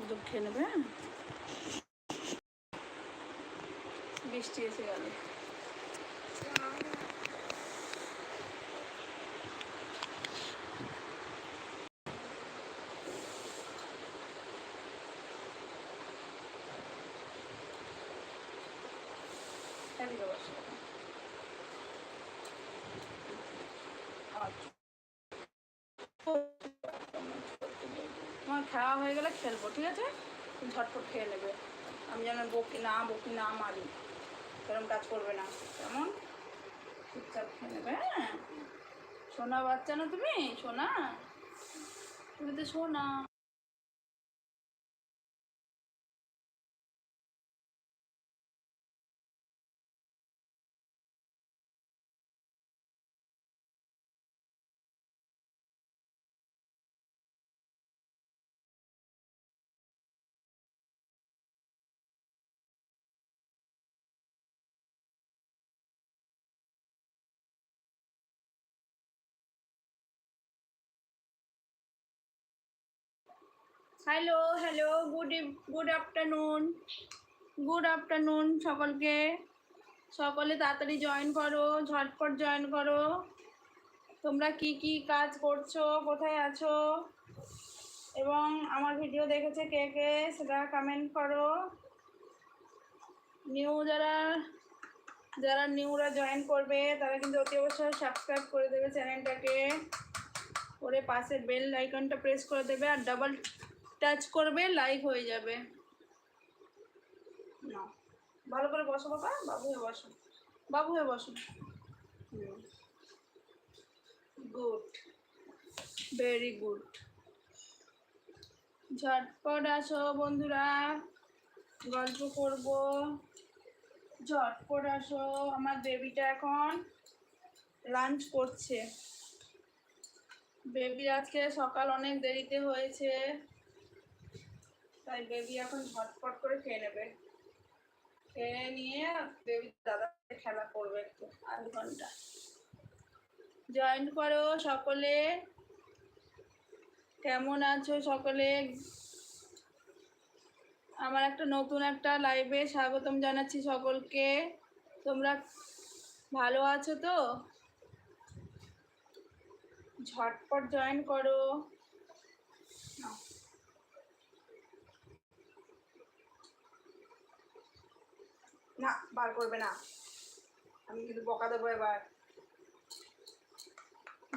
চুপ খেয়ে নেবে হ্যাঁ? বৃষ্টি এসে গেল এদিকে বসো। আচ্ছা। তোমার খাওয়া হয়ে গেলে খেলব, ঠিক আছে? তুমি ঝটপট খেয়ে নেবে। আমি যেন বকি না বকি না মারি। সেরকম কাজ করবে না। কেমন? চুপচাপ খেয়ে নেবে হ্যাঁ? সোনা বাচ্চা না তুমি? সোনা? তুমি তো সোনা। Hello hello good good afternoon good afternoon সকলকে। সকলে তাড়াতাড়ি জয়েন করো, ঝটপট জয়েন করো। তোমরা কি কি কাজ করছ, কোথায় আছো? এবং আমার ভিডিও দেখেছে কে কে, সেটা কমেন্ট করো। নিউ যারা যারা নিউরা জয়েন করবে, তারা কিন্তু অতি অবশ্যই সাবস্ক্রাইব করে দেবে চ্যানেলটাকে করে পাশে বেল আইকনটা প্রেস করে দেবে আর ডাবল টাচ করবে লাইক হয়ে যাবে। না, ভালো করে বসো বাবা, বাবু হয়ে বসো। বাবু হয়ে বসো। গুড ভেরি গুড ঝটপট আসো বন্ধুরা, গল্প করব। ঝটপট আসো, আমার বেবিটা এখন লাঞ্চ করছে। বেবি আজকে সকাল অনেক দেরিতে হয়েছে। তাই বেবি এখন ঝটপট করে খেয়ে নেবে। খেয়ে নিয়ে বেবি সাথে খেলা করবে একটু আধ ঘণ্টা। জয়েন করো সকলে। কেমন আছো সকলে? আমার একটা নতুন একটা লাইভে স্বাগতম জানাচ্ছি সকলকে। তোমরা ভালো আছো তো? ঝটপট জয়েন করো। না, বার করবে না। আমি কিন্তু বকা দেবো এবার।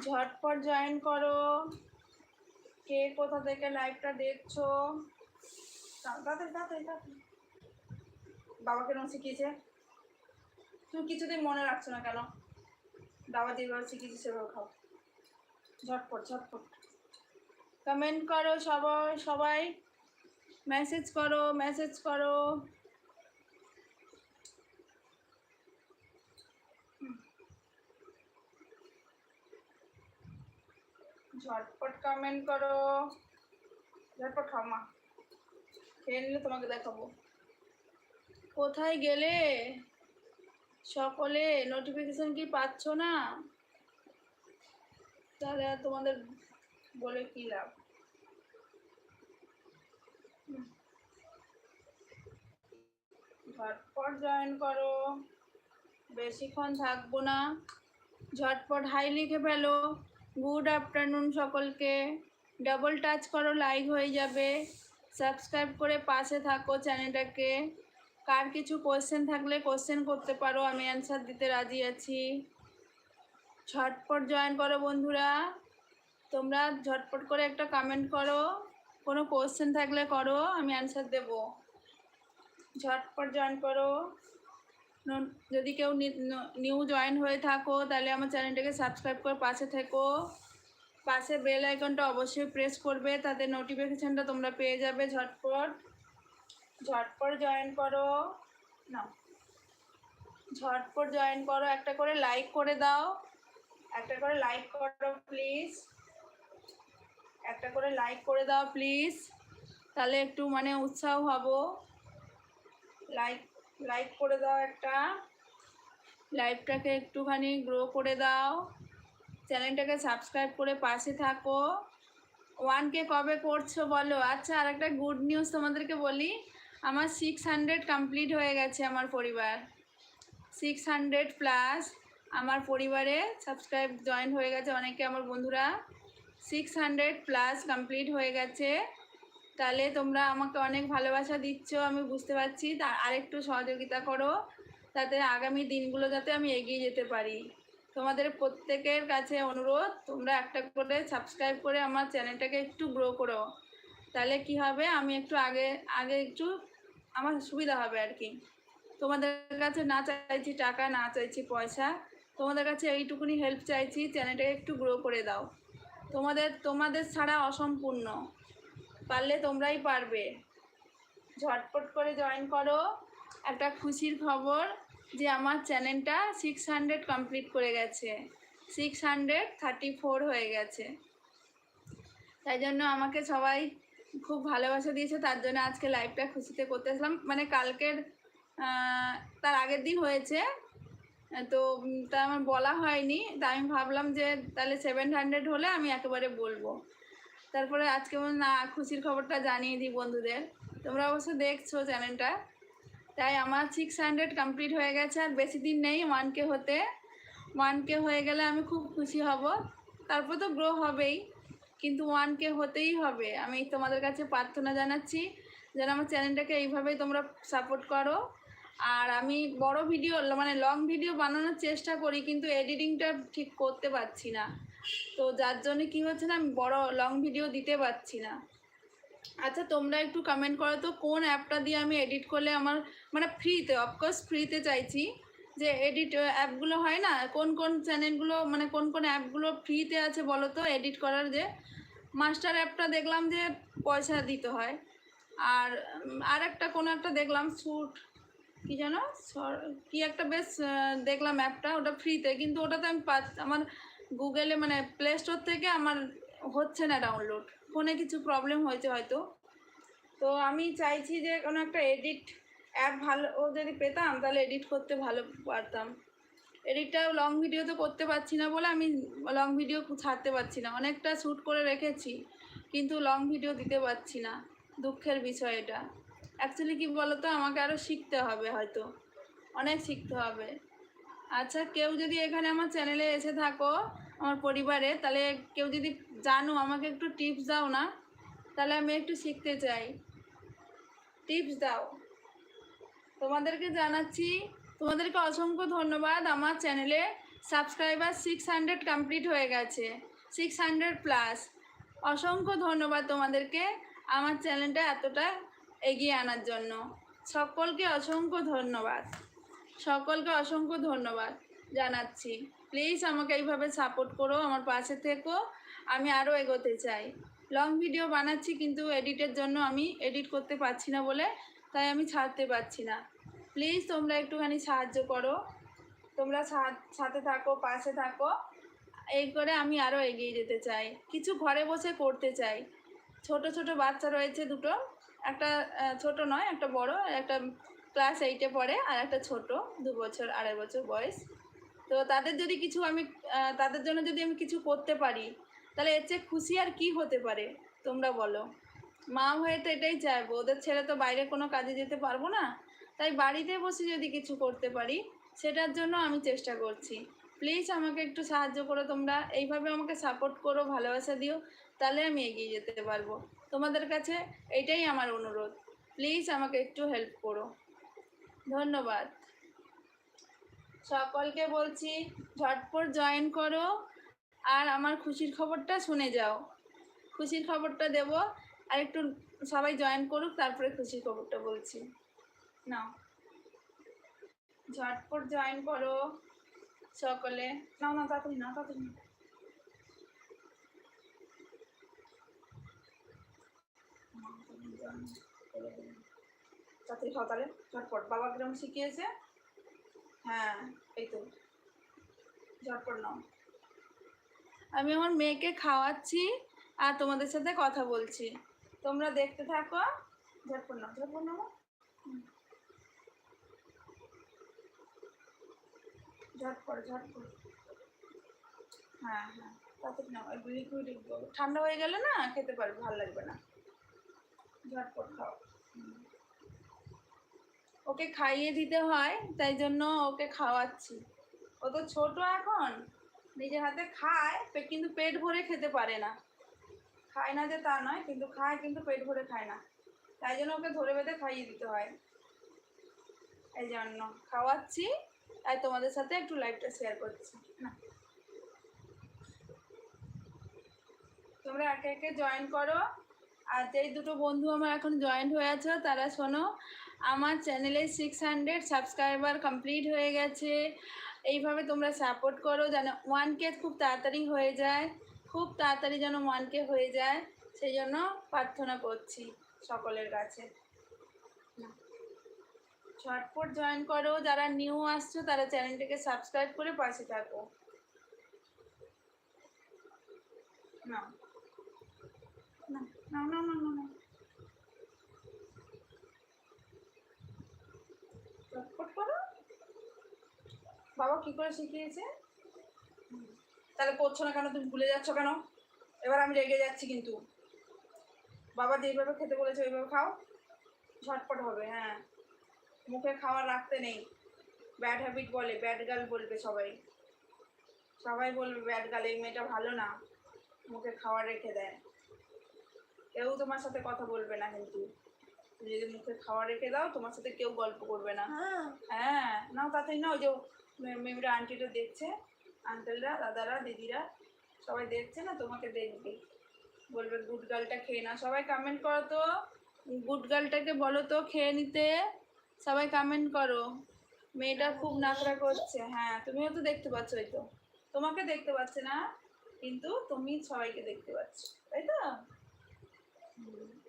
ঝটপট জয়েন করো। কে কোথা থেকে লাইভটা দেখছ? তাড়াতাড়ি তাড়াতাড়ি বাবাকে কেন শিখিয়েছে? তুমি কিছুতেই মনে রাখছো না কেন? বাবা যেভাবে শিখিয়েছে, সেভাবে খাও। ঝটপট ঝটপট। কমেন্ট করো সবাই সবাই। মেসেজ করো মেসেজ করো। ঝটপট কমেন্ট করো। ঝটপট খাও, মা। খেয়ে নিলে তোমাকে দেখাবো। কোথায় গেলে? সকলে নোটিফিকেশন কি পাচ্ছ না? তাহলে আর তোমাদের বলে কি লাভ? ঝটপট জয়েন করো। বেশিক্ষণ থাকব না। ঝটপট হাই লিখে ফেলো। গুড আফটারনুন সকলকে। ডাবল টাচ করো লাইক হয়ে যাবে। সাবস্ক্রাইব করে পাশে থাকো চ্যানেলটাকে। কার কিছু কোশ্চেন থাকলে কোশ্চেন করতে পারো, আমি অ্যান্সার দিতে রাজি আছি। ঝটপট জয়েন করো বন্ধুরা। তোমরা ঝটপট করে একটা কমেন্ট করো। কোনো কোশ্চেন থাকলে করো, আমি অ্যান্সার দেব। ঝটপট জয়েন করো। যদি কেউ নিউ জয়েন হয়ে থাকো, তাহলে আমার চ্যানেলটাকে সাবস্ক্রাইব করে পাশে থেকো। পাশে বেল আইকনটা অবশ্যই প্রেস করবে, তাতে নোটিফিকেশানটা তোমরা পেয়ে যাবে ঝটপট। ঝটপট জয়েন করো। না, ঝটপট জয়েন করো, একটা করে লাইক করে দাও। একটা করে লাইক করো প্লিজ একটা করে লাইক করে দাও প্লিজ তাহলে একটু মানে উৎসাহ হব। লাইক লাইক করে দাও একটা। লাইভটাকে একটুখানি গ্রো করে দাও। চ্যানেলটাকে সাবস্ক্রাইব করে পাশে থাকো। ওয়ান কে কবে করছ বলো? আচ্ছা আর একটা গুড নিউজ তোমাদেরকে বলি। আমার সিক্স হান্ড্রেড কমপ্লিট হয়ে গেছে আমার পরিবার। সিক্স হান্ড্রেড প্লাস আমার পরিবারে সাবস্ক্রাইব জয়েন হয়ে গেছে অনেকে, আমার বন্ধুরা। সিক্স হান্ড্রেড প্লাস কমপ্লিট হয়ে গেছে। তাহলে তোমরা আমাকে অনেক ভালোবাসা দিচ্ছ, আমি বুঝতে পারছি। তা আরেকটু সহযোগিতা করো, তাতে আগামী দিনগুলো যাতে আমি এগিয়ে যেতে পারি। তোমাদের প্রত্যেকের কাছে অনুরোধ, তোমরা একটা করে সাবস্ক্রাইব করে আমার চ্যানেলটাকে একটু গ্রো করো। তাহলে কি হবে, আমি একটু আগে আগে একটু আমার সুবিধা হবে আর কি। তোমাদের কাছে না চাইছি টাকা, না চাইছি পয়সা, তোমাদের কাছে এইটুকুনি হেল্প চাইছি চ্যানেলটাকে একটু গ্রো করে দাও। তোমাদের তোমাদের ছাড়া অসম্পূর্ণ। পারলে তোমরাই পারবে। ঝটপট করে জয়েন করো। একটা খুশির খবর যে আমার চ্যানেলটা সিক্স হান্ড্রেড কমপ্লিট করে গেছে। সিক্স হান্ড্রেড থার্টি ফোর হয়ে গেছে। তাই জন্য আমাকে সবাই খুব ভালোবাসা দিয়েছে। তার জন্য আজকে লাইভটা খুশিতে করতে আসলাম মানে কালকের তার আগের দিন হয়েছে। তো তা আমার বলা হয়নি। তা আমি ভাবলাম যে তাহলে সেভেন হান্ড্রেড হলে আমি একেবারে বলব। তারপরে আজকে না খুশির খবরটা জানিয়ে দিই বন্ধুদের। তোমরা অবশ্য দেখছ চ্যানেলটা। তাই আমার সিক্স হান্ড্রেড কমপ্লিট হয়ে গেছে, আর বেশি দিন নেই ওয়ান কে হতে। ওয়ান কে হয়ে গেলে আমি খুব খুশি হব। তারপর তো গ্রো হবেই, কিন্তু ওয়ান কে হতেই হবে। আমি তোমাদের কাছে প্রার্থনা জানাচ্ছি যেন আমার চ্যানেলটাকে এইভাবেই তোমরা সাপোর্ট করো। আর আমি বড় ভিডিও মানে লং ভিডিও বানানোর চেষ্টা করি, কিন্তু এডিটিংটা ঠিক করতে পারছি না। তো যার জন্য কি হচ্ছে না, আমি বড় লং ভিডিও দিতে পারছি না। আচ্ছা তোমরা একটু কমেন্ট করো তো, কোন অ্যাপটা দিয়ে আমি এডিট করলে আমার মানে ফ্রিতে অফকোর্স ফ্রিতে চাইছি যে এডিট অ্যাপগুলো হয় না, কোন কোন চ্যানেলগুলো মানে কোন কোন অ্যাপগুলো ফ্রিতে আছে বলো তো এডিট করার যে। মাস্টার অ্যাপটা দেখলাম যে পয়সা দিতে হয়। আর আর একটা কোনো একটা দেখলাম শ্যুট কি যেন কি একটা বেশ দেখলাম অ্যাপটা ওটা ফ্রিতে কিন্তু ওটাতে আমি আমার গুগলে মানে প্লে স্টোর থেকে আমার হচ্ছে না ডাউনলোড ফোনে কিছু প্রবলেম হয়েছে হয়তো। তো আমি চাইছি যে কোনো একটা এডিট অ্যাপ ভালো যদি পেতাম, তাহলে এডিট করতে ভালো পারতাম। এডিটটা লং ভিডিও তো করতে পারছি না বলে আমি লং ভিডিও ছাড়তে পারছি না। অনেকটা শ্যুট করে রেখেছি, কিন্তু লং ভিডিও দিতে পারছি না। দুঃখের বিষয় এটা। অ্যাকচুয়ালি কি বলতো? আমাকে আরও শিখতে হবে হয়তো। অনেক শিখতে হবে। আচ্ছা কেউ যদি এখানে আমার চ্যানেলে এসে থাকো, আমার পরিবারে, তাহলে কেউ যদি জানো, আমাকে একটু টিপস দাও না, তাহলে আমি একটু শিখতে চাই। টিপস দাও। তোমাদেরকে জানাচ্ছি, তোমাদেরকে অসংখ্য ধন্যবাদ, আমার চ্যানেলে সাবস্ক্রাইবার সিক্স হান্ড্রেড কমপ্লিট হয়ে গেছে সিক্স হান্ড্রেড প্লাস অসংখ্য ধন্যবাদ তোমাদেরকে আমার চ্যানেলটা এতটা এগিয়ে আনার জন্য। সকলকে অসংখ্য ধন্যবাদ। সকলকে অসংখ্য ধন্যবাদ জানাচ্ছি। প্লিজ আমাকে এইভাবে সাপোর্ট করো, আমার পাশে থেকো, আমি আরও এগোতে চাই। লং ভিডিও বানাচ্ছি কিন্তু এডিটের জন্য আমি এডিট করতে পারছি না বলে, তাই আমি ছাড়তে পারছি না। প্লিজ তোমরা একটুখানি সাহায্য করো। তোমরা সাথে থাকো, পাশে থাকো। এই করে আমি আরও এগিয়ে যেতে চাই। কিছু ঘরে বসে করতে চাই। ছোট ছোট বাচ্চা রয়েছে দুটো, একটা ছোট নয়, একটা বড়, একটা ক্লাস এইটে পড়ে, আর একটা ছোট, দু বছর, আড়াই বছর বয়স। তো তাদের যদি কিছু আমি তাদের জন্য যদি আমি কিছু করতে পারি, তাহলে এর চেয়ে খুশি আর কি হতে পারে, তোমরা বলো? মা হয়ে তো এটাই চাইব, ওদের ছেড়ে তো বাইরে কোনো কাজে যেতে পারব না। তাই বাড়িতে বসে যদি কিছু করতে পারি, সেটার জন্য আমি চেষ্টা করছি। প্লিজ আমাকে একটু সাহায্য করো তোমরা, এইভাবে আমাকে সাপোর্ট করো, ভালোবাসা দিও, তাহলে আমি এগিয়ে যেতে পারব। তোমাদের কাছে এইটাই আমার অনুরোধ। প্লিজ আমাকে একটু হেল্প করো। ধন্যবাদ। সকলকে বলছি, ঝটপট জয়েন করো আর আমার খুশির খবরটা শুনে যাও। খুশির খবরটা দেব আর একটু সবাই জয়েন করুক, তারপরে খুশির খবরটা বলছি। না ঝটপট জয়েন করো সকলে। না না তাড়াতাড়ি না তাড়াতাড়ি নাও। তাড়াতাড়ি তাহলে। ঝটপট। বাবা কিরম শিখিয়েছে? হ্যাঁ এই তো। ঝটপট নাও। আমি আমার মেয়েকে খাওয়াচ্ছি আর তোমাদের সাথে কথা বলছি। তোমরা দেখতে থাকো। ঝটপট নাও ঝটপট নাও। ঝটপট ঝটপট। হ্যাঁ হ্যাঁ। নাও ঠান্ডা হয়ে গেলে না খেতে পারবে, ভালো লাগবে না। ঝটপট খাও। হুম। ওকে খাইয়ে দিতে হয়, তাই জন্য ওকে খাওয়াচ্ছি। ও তো ছোট এখন নিজের হাতে খায় কিন্তু পেট ভরে খেতে পারে না। খায় না যে তা নয়, কিন্তু খায়, কিন্তু পেট ভরে খায় না। তাই জন্য ওকে ধরে বেঁধে খাইয়ে দিতে হয়। এই জন্য খাওয়াচ্ছি, তাই তোমাদের সাথে একটু লাইভটা শেয়ার করছি। না। তোমরা একে একে জয়েন করো। আর যেই দুটো বন্ধু আমার এখন জয়েন্ট হয়ে আছো, তারা শোনো আমার চ্যানেলে সিক্স হান্ড্রেড সাবস্ক্রাইবার কমপ্লিট হয়ে গেছে। এইভাবে তোমরা সাপোর্ট করো যেন ওয়ান কে খুব তাড়াতাড়ি হয়ে যায়, খুব তাড়াতাড়ি যেন ওয়ান কে হয়ে যায়, সেই জন্য প্রার্থনা করছি সকলের কাছে। ঝটপট জয়েন করো, যারা নিউ আসছো তারা চ্যানেলটিকে সাবস্ক্রাইব করে পাশে থাকো। না না না না না না না চটপট করো বাবা কি করে শিখিয়েছে। তাহলে করছ না কেন? তুমি ভুলে যাচ্ছ কেন? এবার আমি রেগে যাচ্ছি কিন্তু। বাবা যেইভাবে খেতে বলেছে ওইভাবে খাও। ঝটপট হবে হ্যাঁ। মুখে খাওয়া রাখতে নেই। ব্যাড হ্যাবিট বলে ব্যাড গাল বলবে সবাই। সবাই বলবে ব্যাড গাল এই মেয়েটা ভালো না। মুখে খাওয়া রেখে দেয়। কেউ তোমার সাথে কথা বলবে না কিন্তু। তুমি যদি মুখে খাওয়া রেখে দাও তোমার সাথে কেউ গল্প করবে না। হ্যাঁ। নাও তাড়াতাড়ি না ওই যে মে- মেয়েরা আন্টিটা দেখছে আঙ্কেলরা দাদারা, দিদিরা, সবাই দেখছে না, তোমাকে দেখবে। বলবে, গুড গার্লটা খেয়ে না সবাই কমেন্ট করো তো। গুড গার্লটাকে বলো তো খেয়ে নিতে। সবাই কমেন্ট করো। মেয়েটা খুব নাকড়া করছে। হ্যাঁ তুমিও তো দেখতে পাচ্ছ ওই তো। তোমাকে দেখতে পাচ্ছে না, কিন্তু তুমি সবাইকে দেখতে পাচ্ছ, তাই তো?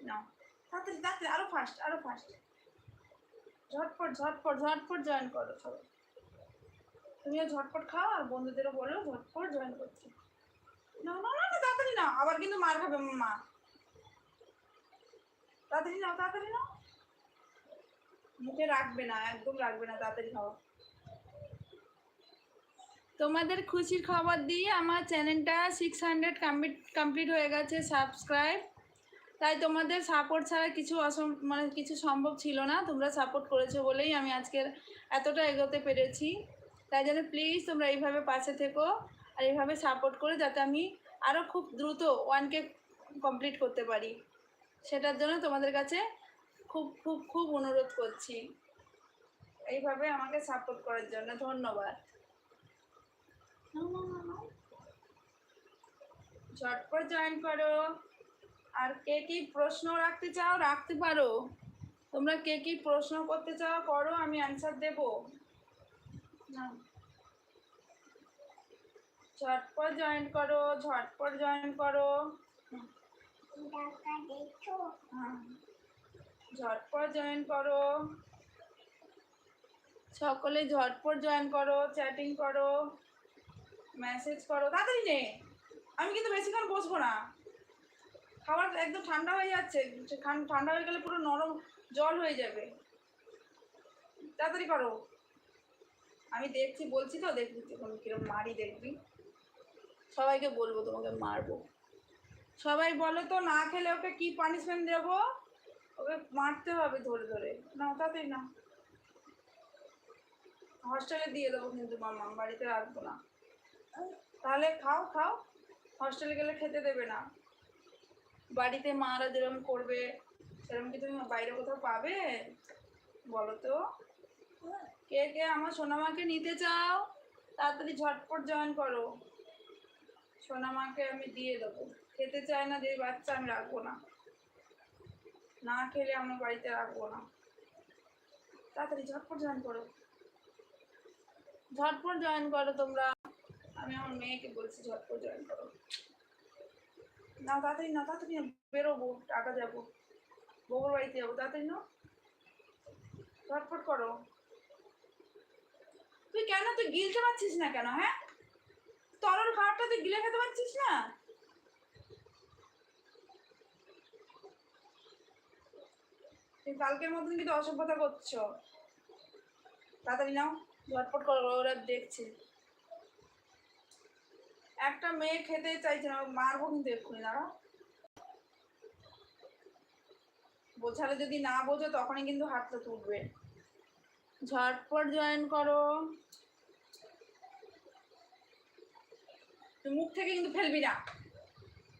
না তাড়াতাড়ি আরও ফাস্ট আরও ফাস্ট ঝটপট ঝটপট ঝটপট জয়েন করো সবাই। তুমিও ঝটপট খাও আর বন্ধুদেরও বলো, ঝটপট জয়েন করতে না না না তাড়াতাড়ি না আবার কিন্তু মার খাবে, মা। তাড়াতাড়ি নাও তাড়াতাড়ি নাও। মুখে রাখবে না, একদম রাখবে না, তাড়াতাড়ি খাও। তোমাদের খুশির খবর দিয়ে আমার চ্যানেলটা সিক্স হান্ড্রেড কমপ্লিট কমপ্লিট হয়ে গেছে সাবস্ক্রাইব তাই তোমাদের সাপোর্ট ছাড়া কিছু অসম মানে কিছু সম্ভব ছিল না। তোমরা সাপোর্ট করেছ বলেই আমি আজকের এতটা এগোতে পেরেছি। তাই জন্য প্লিজ তোমরা এইভাবে পাশে থেকো আর এইভাবে সাপোর্ট করে যাতে আমি আরও খুব দ্রুত ওয়ানকে কমপ্লিট করতে পারি। সেটার জন্য তোমাদের কাছে খুব খুব খুব অনুরোধ করছি। এইভাবে আমাকে সাপোর্ট করার জন্য ধন্যবাদ। ঝটপট জয়েন করো। আর কে কি প্রশ্ন রাখতে চাও, রাখতে পারো। তোমরা কে কি প্রশ্ন করতে চাও, করো, আমি অ্যান্সার দেব। ঝটপট জয়েন করো, ঝটপট জয়েন করো। ঝটপট জয়েন করো। সকলে ঝটপট জয়েন করো চ্যাটিং করো মেসেজ করো। তাড়াতাড়ি নে। আমি কিন্তু বেশিক্ষণ বসবো না। খাবার একদম ঠান্ডা হয়ে যাচ্ছে। ঠান্ডা হয়ে গেলে পুরো নরম জল হয়ে যাবে। তাড়াতাড়ি করো। আমি দেখছি, বলছি তো, দেখবি তখন কিরম মারি দেখবি। সবাইকে বলব তোমাকে, মারবো। সবাই বলো তো, না খেলে ওকে কি পানিশমেন্ট দেবো? ওকে মারতে হবে ধরে ধরে। না তাড়াতাড়ি না। হস্টেলে দিয়ে দেবো কিন্তু মামা বাড়িতে রাখব না। তাহলে খাও খাও। হস্টেলে গেলে খেতে দেবে না। বাড়িতে মারা যেরকম করবে সেরকম কি তুমি বাইরে কোথাও পাবে? বলো তো। কে কে আমার সোনামাকে নিতে চাও, তাড়াতাড়ি ঝটপট জয়েন করো। সোনামাকে আমি দিয়ে দেবো। খেতে চায় না যে বাচ্চা আমি রাখব না। না খেলে আমার বাড়িতে রাখব না। তাড়াতাড়ি ঝটপট জয়েন করো। ঝটপট জয়েন করো তোমরা। আমি আমার মেয়েকে বলছি ঝটপট জয়েন করো। না, তাড়াতাড়ি না, তাড়াতাড়ি বেরোবো, টাকা যাব বউর বাড়িতে যাব, তাড়াতাড়ি না? ঝটপট করো। তুই কেন তুই গিলতে পারছিস না কেন হ্যাঁ? তরল খাবারটা তুই গিলে খেতে পারছিস না? কালকের মতন কিন্তু অসভ্যতা করছ। তাড়াতাড়ি নাও, ঝটপট করো, ওরা দেখছে। একটা মেয়ে খেতে চাইছে না মারবো কিন্তু এক্ষুনি দাঁড়া বোঝালে যদি না বোঝো, তখনই কিন্তু হাতটা তুলবে। ঝটপট জয়েন করো। মুখ থেকে কিন্তু ফেলবি না।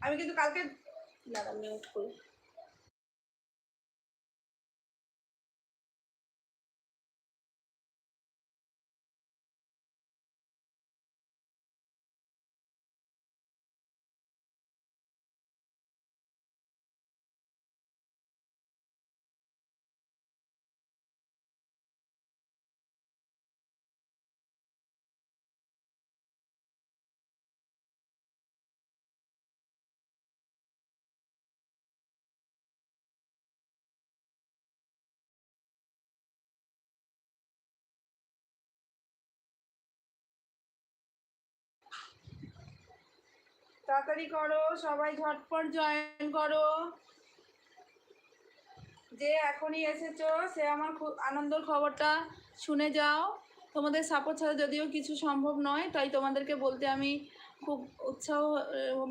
আমি কিন্তু কালকে দাদা মিউট করি। তাড়াতাড়ি করো, সবাই ঝটপট জয়েন করো। যে এখনই এসেছ, সে আমার খুব আনন্দের খবরটা শুনে যাও। তোমাদের সাপোর্ট ছাড়া যদিও কিছু সম্ভব নয়, তাই তোমাদেরকে বলতে আমি খুব উৎসাহ,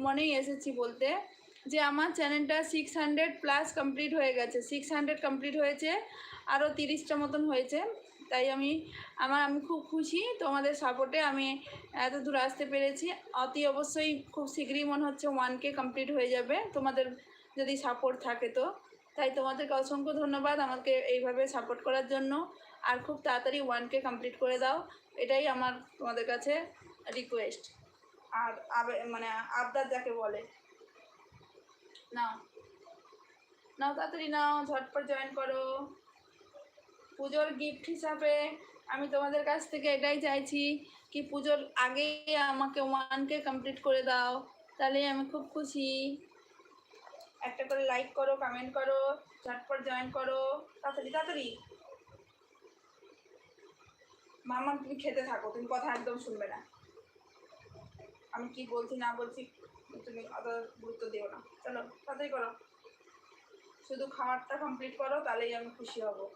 মনেই এসেছি বলতে। যে আমার চ্যানেলটা সিক্স হান্ড্রেড প্লাস কমপ্লিট হয়ে গেছে সিক্স হান্ড্রেড কমপ্লিট হয়েছে আরও তিরিশটা মতন হয়েছে। তাই আমি, আমার, আমি খুব খুশি তোমাদের সাপোর্টে আমি এত দূর আসতে পেরেছি। অতি অবশ্যই খুব শীঘ্রই মনে হচ্ছে ওয়ানকে কমপ্লিট হয়ে যাবে। তোমাদের যদি সাপোর্ট থাকে তো। তাই তোমাদেরকে অসংখ্য ধন্যবাদ আমাকে এইভাবে সাপোর্ট করার জন্য। আর খুব তাড়াতাড়ি ওয়ানকে কমপ্লিট করে দাও। এটাই আমার তোমাদের কাছে রিকোয়েস্ট আর মানে আবদার যাকে বলে। নাও। নাও তাড়াতাড়ি নাও, ঝটপট জয়েন করো। পুজোর গিফট হিসাবে আমি তোমাদের কাছ থেকে এটাই চাইছি কি পুজোর আগেই আমাকে ওয়ানকে কমপ্লিট করে দাও। তাহলেই আমি খুব খুশি। একটা করে লাইক করো কমেন্ট করো, ঝটপট জয়েন করো। তাড়াতাড়ি তাড়াতাড়ি। মামা, তুমি খেতে থাকো, তুমি কথা একদম শুনবে না। আমি কি বলছি, না বলছি, তুমি অত গুরুত্ব দিও না। চলো, তাড়াতাড়ি করো। শুধু খাবারটা কমপ্লিট করো, তাহলেই আমি খুশি হব।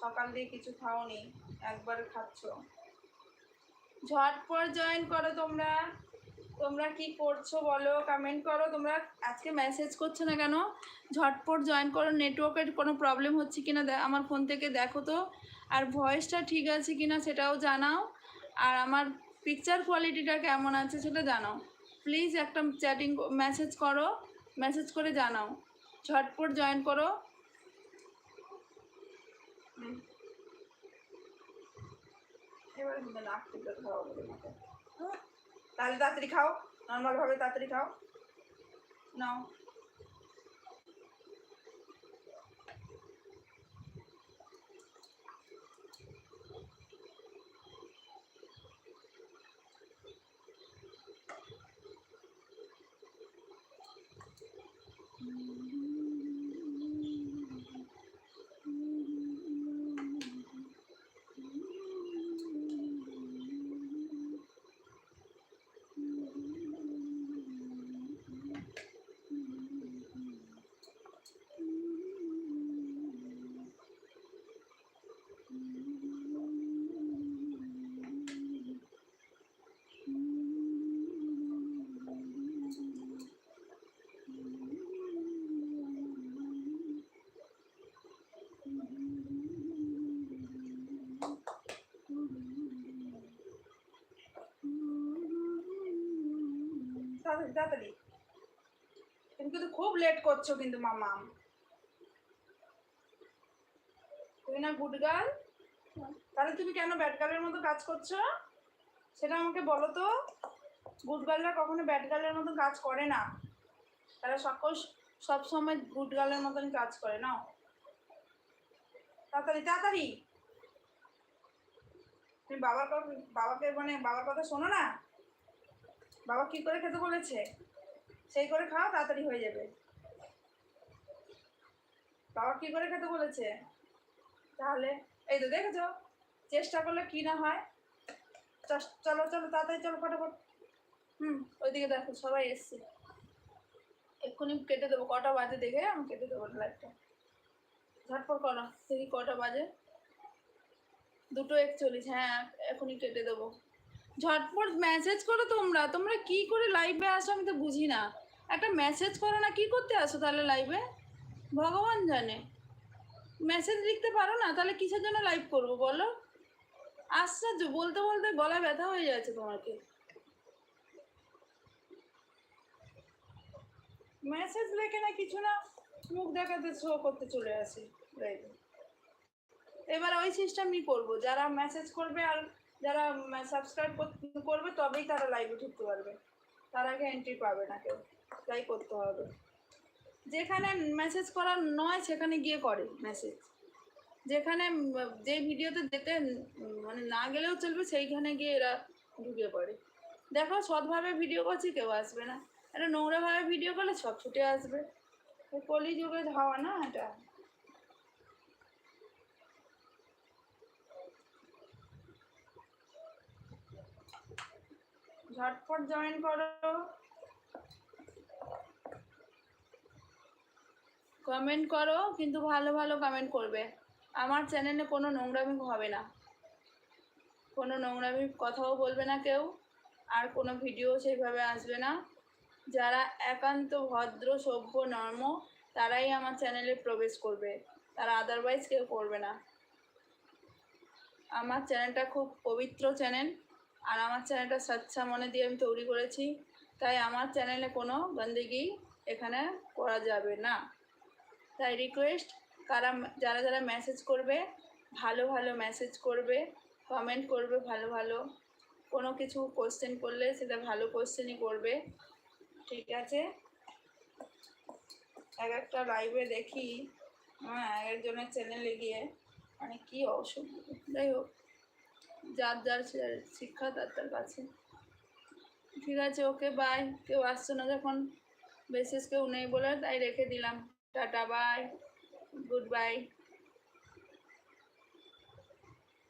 সকাল দিয়ে কিছু খাওনি একবার খাচ্ছ। ঝটপট জয়েন করো তোমরা। তোমরা কি করছ বলো? কমেন্ট করো। তোমরা আজকে মেসেজ করছ না কেন? ঝটপট জয়েন করো। নেটওয়ার্কের কোনো প্রবলেম হচ্ছে কিনা দে- আমার ফোন থেকে দেখো তো। আর ভয়েসটা ঠিক আছে কিনা সেটাও জানাও। আর আমার পিকচার কোয়ালিটিটা কেমন আছে সেটা জানাও। প্লিজ একটা চ্যাটিং মেসেজ করো। মেসেজ করে জানাও। ঝটপট জয়েন করো। এবারে কিন্তু নাক টিপে খাওয়া বলে মাকে। তাহলে তাড়াতাড়ি খাও নর্মাল ভাবে তাড়াতাড়ি খাও। নাও। তাড়াতাড়ি। তাড়াতাড়ি তুমি কিন্তু খুব লেট করছ কিন্তু মামা। তুমি না গুড গার্ল তাহলে তুমি কেন ব্যাড গার্লের মতো কাজ করছ? সেটা আমাকে বলো তো। গুড গার্লরা কখনো ব্যাড গার্লের মতো কাজ করে না। তারা সকল সব সময় গুড গার্লের মতন কাজ করে না তাড়াতাড়ি তাড়াতাড়ি। তুমি বাবার বাবাকে মানে বাবার কথা শোনো না? বাবা কি করে খেতে বলেছে? সেই করে খাও, তাড়াতাড়ি হয়ে যাবে। বাবা কি করে খেতে বলেছে? তাহলে, এই তো দেখেছ, চেষ্টা করলে কি না হয়। চলো চলো, তাড়াতাড়ি চলো, ফটাফট। হুম, ওইদিকে দেখো, সবাই এসছে। এক্ষুনি কেটে দেবো, কটা বাজে দেখে আমি কেটে দেবো লাইটটা ঝটপট করো, দেখি কটা বাজে। দুটো একচল্লিশ হ্যাঁ এখনই কেটে দেবো। ঝটপট মেসেজ করো তোমরা। তোমরা কি করে লাইভে আসো আমি তো বুঝি না। একটা মেসেজ করো না, কি করতে আসো তাহলে লাইভে ভগবান জানে। মেসেজ লিখতে পারো না, তাহলে কিসের জন্য লাইভ করব বলো? আশ্চর্য, বলতে বলতে গলা ব্যথা হয়ে যাচ্ছে তোমাকে। মেসেজ লেখে না কিছু না, মুখ দেখাতে শো করতে চলে আসি। লাইভে এবার ওই সিস্টেমই করব। যারা মেসেজ করবে আর যারা সাবস্ক্রাইব করবে তবেই তারা লাইভে ঢুকতে পারবে। তার আগে এন্ট্রি পাবে না কেউ। তাই করতে হবে। যেখানে মেসেজ করার নয়, সেখানে গিয়ে করে মেসেজ যেখানে যে ভিডিওতে যেতে মানে না গেলেও চলবে, সেইখানে গিয়ে এরা ঢুকে পড়ে। দেখো, সৎভাবে ভিডিও করছি, কেউ আসবে না। একটা নোংরাভাবে ভিডিও করলে সব ছুটে আসবে। এই কলিযুগে হাওয়া না এটা? ঝটপট জয়েন করো। কমেন্ট করো, কিন্তু ভালো ভালো কমেন্ট করবে। আমার চ্যানেলে কোনো নোংরামি হবে না। কোনো নোংরামি কথাও বলবে না কেউ, আর কোনো ভিডিও সেইভাবে আসবে না। যারা একান্ত, ভদ্র, সভ্য, নর্ম, তারাই আমার চ্যানেলে প্রবেশ করবে। তারা আদারওয়াইজ কেউ করবে না। আমার চ্যানেলটা খুব পবিত্র চ্যানেল আর আমার চ্যানেলটা স্বচ্ছা মনে দিয়ে আমি তৈরি করেছি। তাই আমার চ্যানেলে কোনো গন্দেগি এখানে করা যাবে না। তাই রিকোয়েস্ট কারা যারা যারা মেসেজ করবে, ভালো ভালো মেসেজ করবে কমেন্ট করবে ভালো ভালো, কোনো কিছু কোশ্চেন করলে সেটা ভালো কোশ্চেনই করবে। ঠিক আছে? এক একটা লাইভে দেখি। হ্যাঁ এক একজনের চ্যানেলে গিয়ে মানে কী অসুবিধা যাই হোক। যার যার শিক্ষা তার তার কাছে। ঠিক আছে, ওকে বাই কেউ আসছে না যখন। বিশেষ কেউ নেই বলে তাই রেখে দিলাম। Tata bye good bye